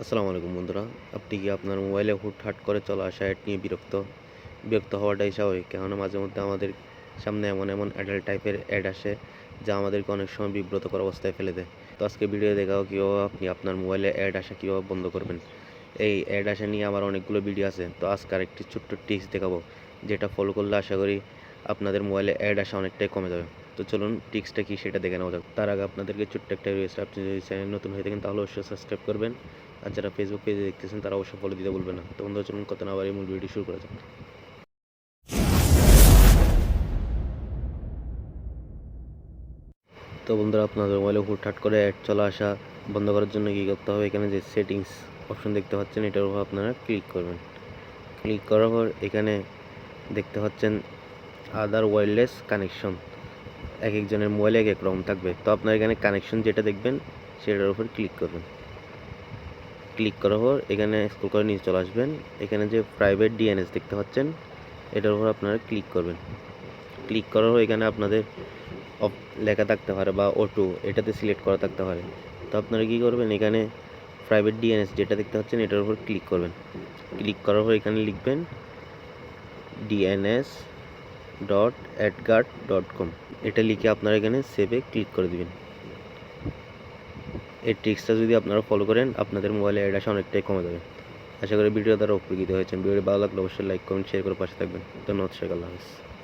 আসসালামু আলাইকুম বন্ধুরা। আপনি কি আপনার মোবাইলে হুটহাট করে চলা আসা অ্যাড নিয়ে বিরক্ত? বিরক্ত হওয়াটাই স্বাভাবিক, কেননা মাঝে মধ্যে আমাদের সামনে এমন এমন অ্যাডাল্ট টাইপের অ্যাড আসে যা আমাদেরকে অনেক সময় বিব্রতকর অবস্থায় ফেলে দেয়। তো আজকে ভিডিও দেখাও কীভাবে আপনি আপনার মোবাইলে অ্যাড আসা কীভাবে বন্ধ করবেন। এই অ্যাড আসা নিয়ে আমার অনেকগুলো ভিডিও আছে, তো আজকে আরেকটি ছোট্ট টিপস দেখাবো, যেটা ফলো করলে আশা করি আপনাদের মোবাইলে অ্যাড আসা অনেকটাই কমে যাবে। তো চলুন টিক্সটা কি সেটা দেখে নেওয়া যাক। তার আগে আপনাদেরকে ছোট্ট একটা রিকোয়েস্ট আপনি যদি চ্যানেল নতুন হয়ে থাকেন তাহলে অবশ্যই সাবস্ক্রাইব করবেন। আর যারা ফেসবুক পেজে দেখতেছেন, তারা অবশ্যই ফলো দিতে বলবেন না। তো বন্ধুরা, চলুন কত না আবার এই মূল ভিডিও শুরু করা যাক। তো বন্ধুরা, আপনাদের মোবাইলে হুটহাট করে অ্যাড চলা আসা বন্ধ করার জন্য কী করতে হবে? এখানে যে সেটিংস অপশন দেখতে পাচ্ছেন, এটার উপর আপনারা ক্লিক করবেন। ক্লিক করার পর এখানে দেখতে পাচ্ছেন আদার ওয়্যারলেস কানেকশন এক একজনের মোবাইলে এক এক রকম থাকবে। তো আপনার এখানে কানেকশন যেটা দেখবেন, সেটার উপর ক্লিক করবেন। ক্লিক করার পর এখানে স্ক্রল করে নিচে চলে আসবেন। এখানে যে প্রাইভেট ডিএনএস দেখতে পাচ্ছেন, এটার উপর আপনারা ক্লিক করবেন। ক্লিক করার পর এখানে আপনাদের লেখা থাকতে পারে বা অটো এটাতে সিলেক্ট করা থাকতে পারে। তো আপনারা কী করবেন, এখানে প্রাইভেট ডিএনএস যেটা দেখতে পাচ্ছেন, এটার উপর ক্লিক করবেন। ক্লিক করার পর এখানে লিখবেন DNS dot AdGuard dot com এটা লিখে আপনারা এখানে সেভে ক্লিক করে দিবেন। এই ট্রিক্সটা যদি আপনারা ফলো করেন, আপনাদের মোবাইলে অ্যাড আসা অনেকটাই কমে যাবে। আশা করি ভিডিও দ্বারা উপকৃত হয়েছেন। ভিডিও ভালো লাগলে অবশ্যই লাইক কমেন্ট শেয়ার করে পাশে থাকবেন। ধন্যবাদ, শেখ, আল্লাহ হাফিজ।